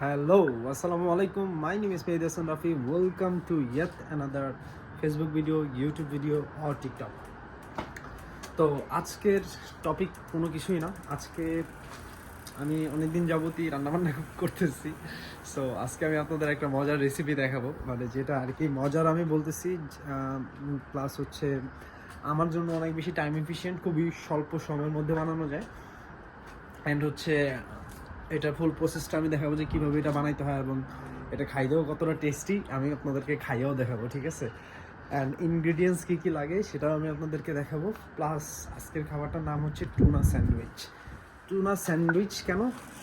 Hello, Assalamu alaikum. My name is Mehdi Hassan Rafi. Welcome to yet another Facebook video, YouTube video or TikTok. তো আজকের topic কোনো কিছুই না আজকে আমি অনেকদিন যাবতই রান্নাবান্না করতেছি সো আজকে আমি আপনাদের একটা মজার রেসিপি দেখাবো মানে যেটা আর কি মজার আমি বলতেছি প্লাস হচ্ছে আমার জন্য অনেক বেশি টাইম এফিশিয়েন্ট খুবই স্বল্প সময়ের মধ্যে বানানো যায় অ্যান্ড হচ্ছে এটা ফুল প্রসেসটা আমি দেখাবো যে কীভাবে এটা বানাইতে হয় এবং এটা খাইতেও কতটা টেস্টি আমি আপনাদেরকে খাইয়েও দেখাবো, ঠিক আছে? অ্যান্ড ইনগ্রিডিয়েন্টস কী কী লাগে সেটাও আমি আপনাদেরকে দেখাবো। প্লাস আজকের খাবারটার নাম হচ্ছে টুনা স্যান্ডউইচ টুনা স্যান্ডউইচ কেন?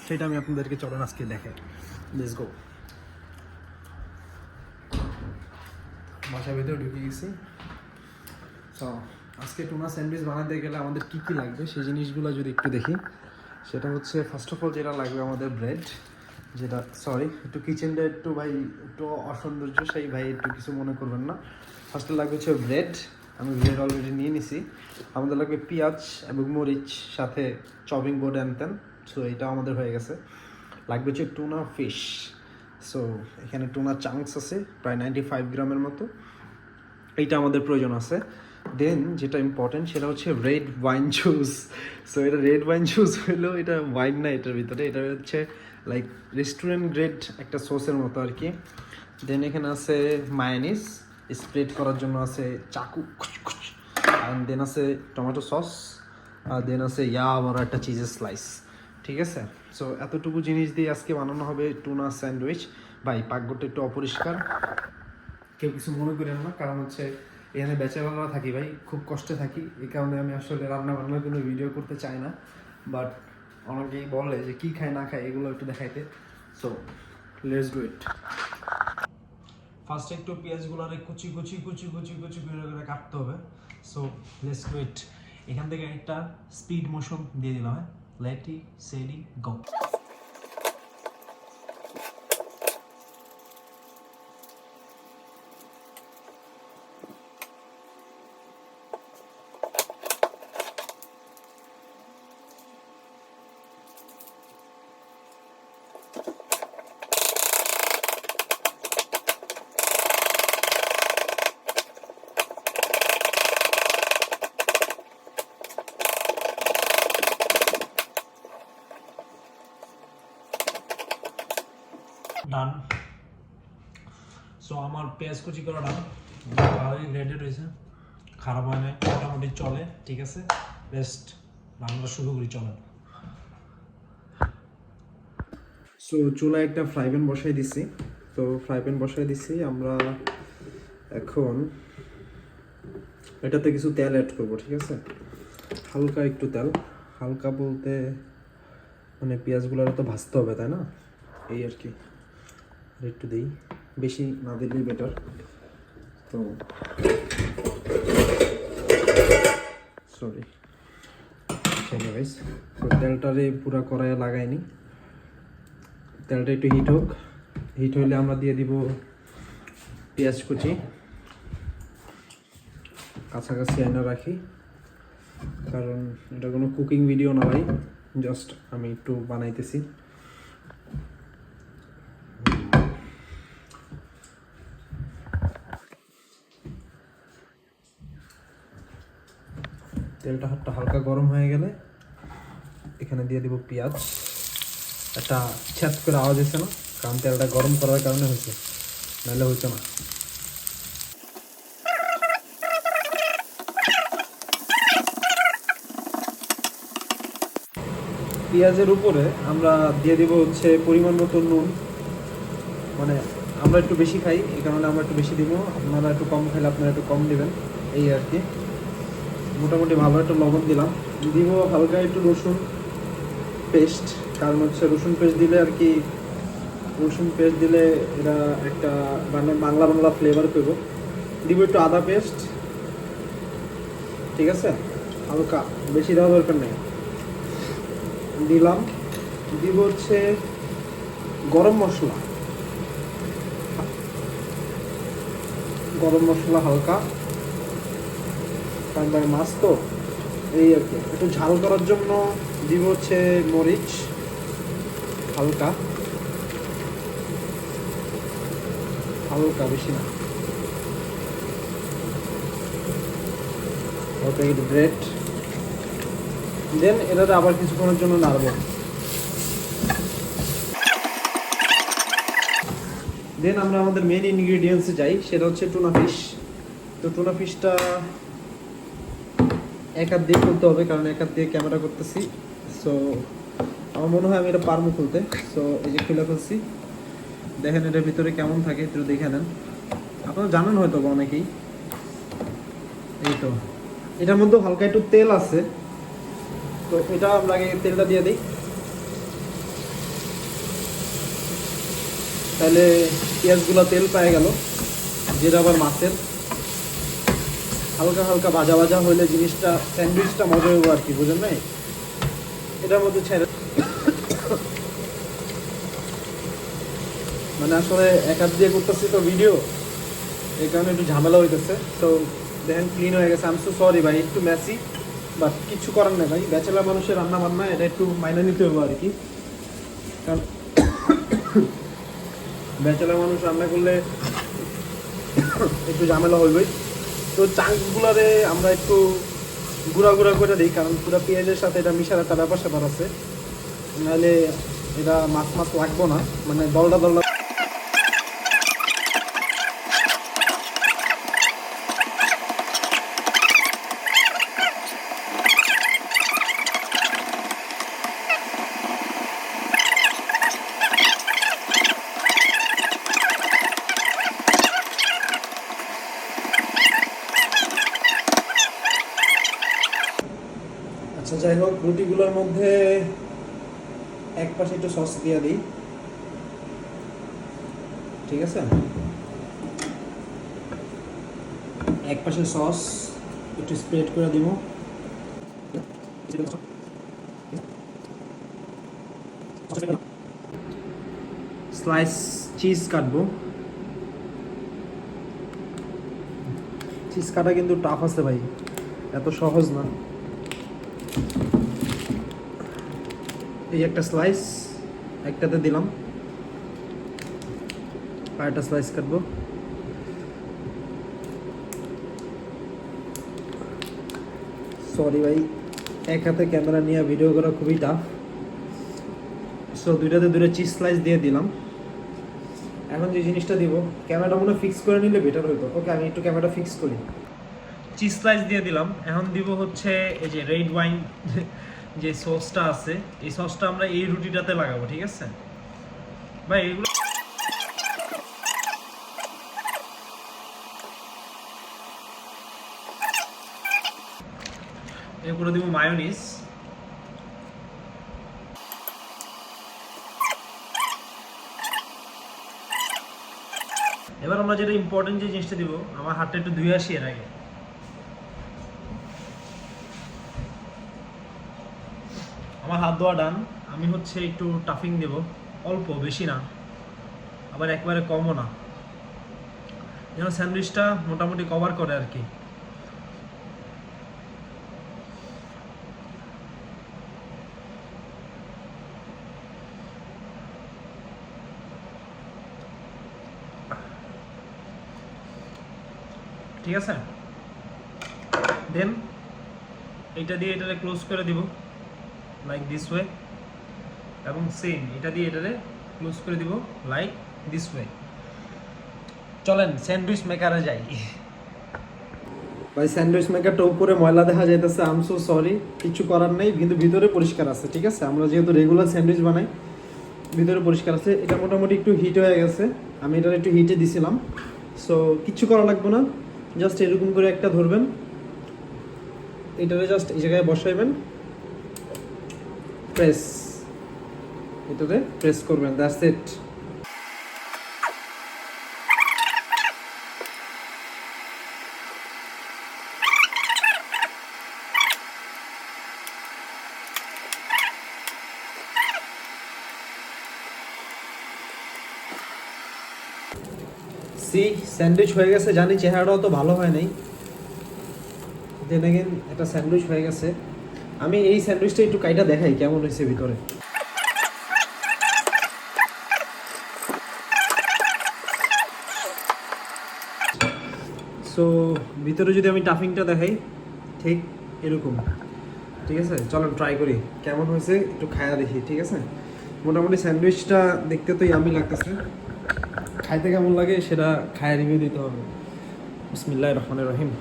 সেটা আমি আপনাদেরকে চলেন আজকে দেখাই। লেটস গো বাসার ভেতরে ঢুকে গেছি। তো আজকে টুনা স্যান্ডউইচ বানাতে গেলে আমাদের কী কী লাগবে? সেই জিনিসগুলো যদি একটু দেখি। সেটা হচ্ছে ফার্স্ট অফ অল যেটা লাগবে আমাদের ব্রেড যেটা সরি একটু কিচেনটা একটু ভাই, একটু অসৌন্দর্য, সেই ভাই একটু কিছু মনে করবেন না। ফার্স্টে লাগবে হচ্ছে ব্রেড আমি ব্রেড অলরেডি নিয়ে নিছি। আমাদের লাগবে পেঁয়াজ এবং মরিচ, সাথে চপিং বোর্ড আনতেন সো এটা আমাদের হয়ে গেছে। লাগবে হচ্ছে টুনা ফিশ সো এখানে টুনা চাংস আছে, প্রায় নাইনটি ফাইভ গ্রামের মতো। এইটা আমাদের প্রয়োজন আছে। দেন যেটা ইম্পর্টেন্ট সেটা হচ্ছে রেড ওয়াইন জুস সো এটা রেড ওয়াইন জুস হলো এটা ওয়াইন না এটার ভিতরে। এটা হচ্ছে লাইক রেস্টুরেন্ট গ্রেড একটা সসের মতো আর কি দেন এখানে আছে মায়ানিস স্প্রেড করার জন্য আছে চাকু অ্যান্ড দেন আছে টমেটো সস আর দেন আছে ইয়া বড় একটা চিজের স্লাইস ঠিক আছে? সো এতটুকু জিনিস দিয়ে আজকে বানানো হবে টুনা স্যান্ডউইচ ভাই, পাকঘরটা একটু অপরিষ্কার। কেউ কিছু মনে করেন না, কারণ হচ্ছে এখানে ব্যাচেলাররা থাকি ভাই, খুব কষ্টে থাকি। এই কারণে আমি আসলে রান্না বান্নার কোনো ভিডিও করতে চাই না। বাট অনেকেই বলে যে কি খায়, না খায়, এগুলো একটু দেখাইতে। সো লেটস ডু ইট ফার্স্টে একটু পেঁয়াজগুলোরে কুচি কুচি কুচি কুচি কুচি করে করে কাটতে হবে। সো লেটস ডু ইট এখান থেকে একটা স্পিড মোশন দিয়ে দিলাম হ্যাঁ? লেটি সেডি গো ডান সো আমার পেঁয়াজ কুচি করা ডান ভালোই রেডি রয়েছে। খারাপ হয় না মোটামুটি চলে, ঠিক আছে? বেস্ট রান্না শুরু করি চলে সো চুলায় একটা ফ্রাই প্যান বসাই দিছি। তো ফ্রাই প্যান বসাই দিছি, আমরা এখন এটাতে কিছু তেল অ্যাড করব, ঠিক আছে? হালকা একটু তেল। হালকা বলতে মানে পেঁয়াজগুলো তো ভাজতে হবে, তাই না? এই আর কি। একটু দিই। বেশি না দিলেই বেটার তো সরি গাইস তো তেলটারে পুরা কড়াইয়ে লাগাইনি। তেলটা একটু হিট হোক। হিট হইলে আমরা দিয়ে দিব পেঁয়াজ কুচি। কাছাকাছি এনে রাখি। কারণ এটা কোনো কুকিং ভিডিও না ভাই। জাস্ট আমি একটু বানাইতেছি। তেলটা হাতটা হালকা গরম হয়ে গেলে এখানে দিয়ে দিব পেঁয়াজ। একটা ছ্যাত করে আওয়াজ হয়েছে না? কারণ তেলটা গরম করার কারণে হয়েছে। নাহলে হইতো না। পেঁয়াজের উপরে আমরা দিয়ে দিব হচ্ছে পরিমাণ মতো নুন। মানে আমরা একটু বেশি খাই, এই কারণে আমরা একটু বেশি দিব। আপনারা একটু কম খাইলে আপনারা একটু কম দিবেন। এই আর কি। মোটামুটি ভালো একটা লবণ দিলাম। দিব হালকা একটু রসুন পেস্ট কারণ হচ্ছে রসুন পেস্ট দিলে আর কি, রসুন পেস্ট দিলে এটা একটা মানে বাংলা বাংলা ফ্লেভার পেব। দিব একটু আদা পেস্ট ঠিক আছে? হালকা, বেশি দেওয়া দরকার নেই। দিলাম। দিব হচ্ছে গরম মশলা। গরম মশলা হালকা। কারণ মাছ তো? এই আর কি। একটু ঝাল করার জন্য দিব হচ্ছে মরিচ, হালকা। হালকা, বেশি না। ওকে একটু ব্রেড। দেন এটাতে আবার কিছুক্ষণের জন্য নাড়বো। দেন আমরা আমাদের মেন ইনগ্রেডিয়েন্টসে যাই, সেটা হচ্ছে টুনা ফিশ তো টুনা ফিশটা এক হাত দিয়ে খুলতে হবে, কারণ এক হাত দিয়ে ক্যামেরা করতেছি। সো আমার মনে হয় আমি এটা পারব খুলতে। সো এই যে খুলে ফেলছি। দেখেন এটার ভিতরে কেমন থাকে, একটু দেখে নেন। আপনারা জানেন হয়তো বা অনেকেই। এই তো। এটার মধ্যে হালকা একটু তেল আছে। তো এটা আমরা তেলটা দিয়ে দিই। তাহলে পেঁয়াজগুলো তেল পায়ে গেল। যেটা আবার মাছের। হালকা হালকা ভাজা ভাজা হইলে জিনিসটা, স্যান্ডউইচটা মজা হব আর কি, বুঝেন নাই? এটার মধ্যে ছেড়ে মানে আসলে এক হাত দিয়ে করতেছি তো ভিডিও এই কারণে একটু ঝামেলা হইতেছে। তো দেখেন ক্লিন হয়ে গেছে। আমি সরি ভাই, একটু মেসি বাট কিছু করার নেই ভাই। ব্যাচেলার মানুষের রান্না বান্না, এটা একটু মাইনে নিতে হবে আর কি। কারণ ব্যাচেলার মানুষ রান্না করলে একটু ঝামেলা হইবেই। তো চাঙ্কগুলারে আমরা একটু গুঁড়া গুঁড়া করে দিই, কারণ পুরো পেঁয়াজের সাথে এটা মিশার একটা ব্যাপার স্যাপার আছে। নাহলে এটা মাছ মাছ লাগবো না মানে দলটা দলটা যাই হোক, রুটিগুলোর মধ্যে এক পাশে একটু সস দিয়ে দিই। ঠিক আছে? এক পাশে সস একটু স্প্রেড করে দিব। স্লাইস চিজ কাটবো। চিজ কাটা কিন্তু টাফ আছে ভাই, এত সহজ না। এই একটা স্লাইস একটাতে দিলাম। আর একটা স্লাইস কাটবো। সরি ভাই, এক হাতে ক্যামেরা নিয়ে ভিডিও করা খুবই টাফ সো দুইটাতে দুটো চিজ স্লাইস দিয়ে দিলাম। এখন যে জিনিসটা দিব ক্যামেরাটা মনে ফিক্স করে নিলে বেটার হইতো। ওকে আমি একটু ক্যামেরাটা ফিক্স করি। চিজ স্লাইস দিয়ে দিলাম। এখন দিব হচ্ছে এই যে রেড ওয়াইন যে সসটা আছে, এই সসটা আমরা এই রুটিটাতে লাগাবো, ঠিক আছে? ভাই, এগুলো এগুলো দিব মায়োনিজ এবার আমরা যেটা ইম্পর্টেন্ট যে জিনিসটা দিব, আমার হাতটা একটু ধুয়ে আসি এর আগে। আমার হাত ধোয়া ডান আমি হচ্ছে একটু টাফিং দেব। অল্প, বেশি না। আবার একবারে কমও না। যেন স্যান্ডউইচটা মোটামুটি কভার করে আর কি। ঠিক আছে? দেন এইটা দিয়ে এটাকে ক্লোজ করে দিব। লাইক দিস ওয়ে এবং সেম এটা দিয়ে এটারে ক্লোজ করে দিব লাইক দিস ওয়ে চলেন স্যান্ডউইচ মেকারে যাই। ভাই স্যান্ডউইচ মেকারটা উপরে ময়লা দেখা যাইতেছে আম সো সরি কিছু করার নেই, কিন্তু ভিতরে পরিষ্কার আছে, ঠিক আছে? আমরা যেহেতু রেগুলার স্যান্ডউইচ বানাই, ভিতরে পরিষ্কার আছে। এটা মোটামুটি একটু হিট হয়ে গেছে, আমি এটা একটু হিটে দিছিলাম। সো কিচ্ছু করা লাগবে না জাস্ট এরকম করে একটা ধরবেন। এটারে জাস্ট এই জায়গায় বসাইবেন। প্রেস এটাতে প্রেস করবেন দ্যাটস ইট সি, স্যান্ডউইচ হয়ে গেছে, জানি চেহারাটাও তো ভালো হয় নাই। দেন একটা স্যান্ডউইচ হয়ে গেছে। আমি এই স্যান্ডউইচটা একটু কাইটা দেখাই, কেমন হয়েছে ভিতরে? সো ভিতরে যদি আমি টাফিংটা দেখাই, ঠিক এরকম। ঠিক আছে? চলো ট্রাই করি। কেমন হয়েছে? একটু খায়া দেখি, ঠিক আছে? মোটামুটি স্যান্ডউইচটা দেখতে তো ইয়ামি লাগতেছে। খাইতে কেমন লাগে সেটা খায়া রিভিউ দিতে হবে। বিসমিল্লাহ রহমান রহিম।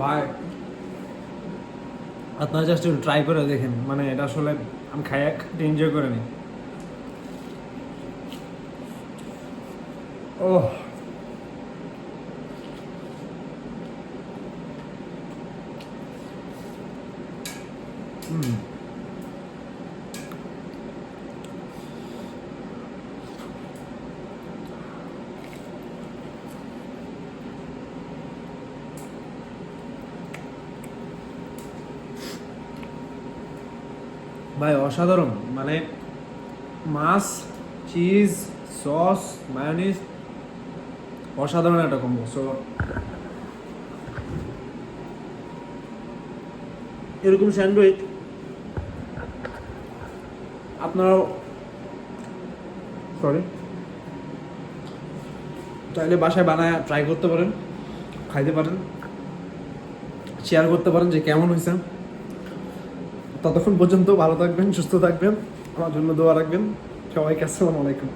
ভাই, আপনারা জাস্ট একটু ট্রাই করে দেখেন। মানে এটা আসলে আমি খাই এনজয় করে নিই। ও ভাই, অসাধারণ। মানে মাছ চিজ সস মায়োনিজ অসাধারণ একটা কম্বো সো এরকম স্যান্ডউইচ আপনারাও সরি চাইলে বাসায় বানায় ট্রাই করতে পারেন, খাইতে পারেন শেয়ার করতে পারেন যে কেমন হয়েছে। ততক্ষণ পর্যন্ত ভালো থাকবেন সুস্থ থাকবেন। আমার জন্য দোয়া রাখবেন। সবাইকে আসসালামু আলাইকুম।